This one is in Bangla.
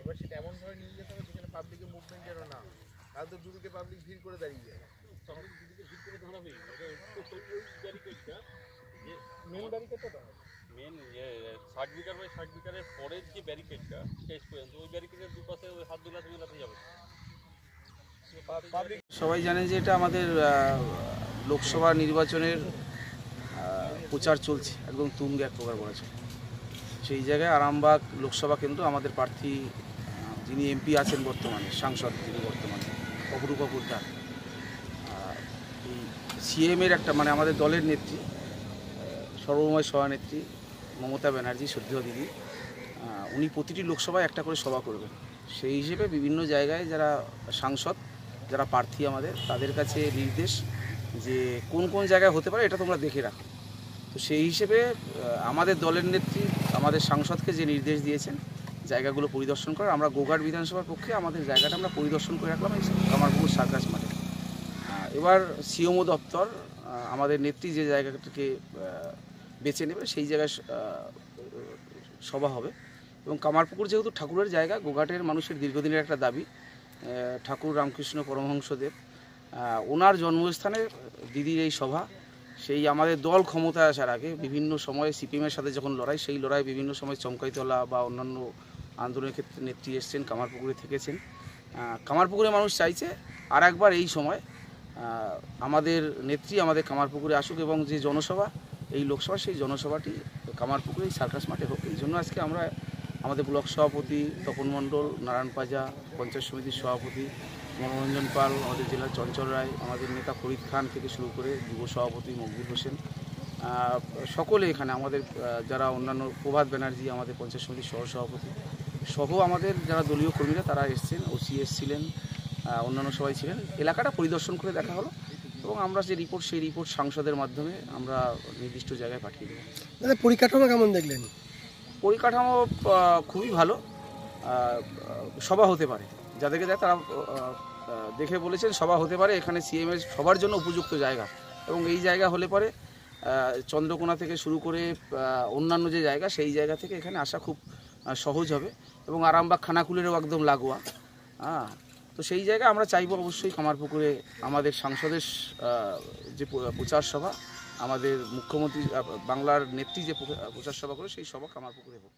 এবার সেটা এমন ভাবে নিয়ে যেতে হবে যেখানে পাবলিকের মুভমেন্ট যেন না। তাহলে তো দুদিকে পাবলিক ভিড় করে দাঁড়িয়ে যায়। মেন ব্যারিকেডটা তো মেন ষাট মিটার বাই ষাট মিটারের পরের যে ব্যারিকেডটা শেষ পর্যন্ত ওই ব্যারিকেডের দুপাশে ওই হাত দুলাতে দুলাতে যাবে। সবাই জানে যে এটা আমাদের লোকসভা নির্বাচনের প্রচার চলছে, একদম তুঙ্গে এক প্রকার বলা চলে। সেই জায়গায় আরামবাগ লোকসভা কেন্দ্র আমাদের প্রার্থী যিনি এমপি আছেন বর্তমানে, সাংসদ তিনি বর্তমানে, অপরূপ পোদ্দার এই সিএমের একটা মানে আমাদের দলের নেত্রী সর্বময় সভানেত্রী মমতা ব্যানার্জি, শ্রদ্ধেয় দিদি উনি প্রতিটি লোকসভায় একটা করে সভা করবেন। সেই হিসেবে বিভিন্ন জায়গায় যারা সাংসদ যারা প্রার্থী আমাদের, তাদের কাছে নির্দেশ যে কোন কোন জায়গায় হতে পারে এটা তোমরা দেখে রাখো। তো সেই হিসেবে আমাদের দলের নেত্রী, আমাদের সাংসদকে যে নির্দেশ দিয়েছেন, জায়গাগুলো পরিদর্শন করার, আমরা গোঘাট বিধানসভার পক্ষে আমাদের জায়গাটা আমরা পরিদর্শন করে রাখলাম এই কামারপুকুর সার্কাস মাঠে। এবার সিওমো দপ্তর আমাদের নেত্রী যে জায়গাটাকে বেছে নেবে, সেই জায়গায় সভা হবে। এবং কামারপুকুর যেহেতু ঠাকুরের জায়গা, গোঘাটের মানুষের দীর্ঘদিনের একটা দাবি ঠাকুর রামকৃষ্ণ পরমহংসদেব। ওনার জন্মস্থানে দিদির এই সভা, সেই আমাদের দল ক্ষমতায় আসার আগে বিভিন্ন সময়ে সিপিএমের সাথে যখন লড়াই, সেই লড়াই বিভিন্ন সময় চমকাইতলা বা অন্যান্য আন্দোলনের ক্ষেত্রে নেত্রী এসছেন, কামারপুকুরে থেকেছেন। কামারপুকুরে মানুষ চাইছে আর একবার এই সময় আমাদের নেত্রী আমাদের কামারপুকুরে আসুক এবং যে জনসভা, এই লোকসভা, সেই জনসভাটি কামারপুকুরে এই সার্কাস মাঠে হোক। এই জন্য আজকে আমরা আমাদের ব্লক সভাপতি তপন মণ্ডল, নারায়ণ পাজা, পঞ্চায়েত সমিতির সভাপতি মনোরঞ্জন পাল, আমাদের জেলার চঞ্চল রায়, আমাদের নেতা ফরিদ খান থেকে শুরু করে যুব সভাপতি মকবুল হোসেন। সকলে এখানে আমাদের যারা অন্যান্য প্রভাত ব্যানার্জি, আমাদের পঞ্চায়েত সমিতির সহ সভাপতি সহ আমাদের যারা দলীয় কর্মীরা, তারা এসছেন, ওসি এসছিলেন অন্যান্য সবাই ছিলেন। এলাকাটা পরিদর্শন করে দেখা হলো এবং আমরা যে রিপোর্ট সেই রিপোর্ট সাংসদের মাধ্যমে আমরা নির্দিষ্ট জায়গায় পাঠিয়ে দাদা পরিকাঠামো কেমন দেখলেন? পরিকাঠামো খুবই ভালো। সভা হতে পারে। যাদেরকে দেয় তারা দেখে বলেছেন সভা হতে পারে। এখানে সিএমের সবার জন্য উপযুক্ত জায়গা। এবং এই জায়গা হলে পরে চন্দ্রকোনা থেকে শুরু করে অন্যান্য যে জায়গা, সেই জায়গা থেকে এখানে আসা খুব সহজ হবে। এবং আরামবাগ খানাকুলেরও একদম লাগোয়া। হ্যাঁ তো সেই জায়গায় আমরা চাইব অবশ্যই কামারপুকুরে আমাদের সাংসদের যে প্রচার সভা আমাদের মুখ্যমন্ত্রী বাংলার নেত্রী যে প্রচার সভা করে সেই সভা কামারপুকুরে হোক।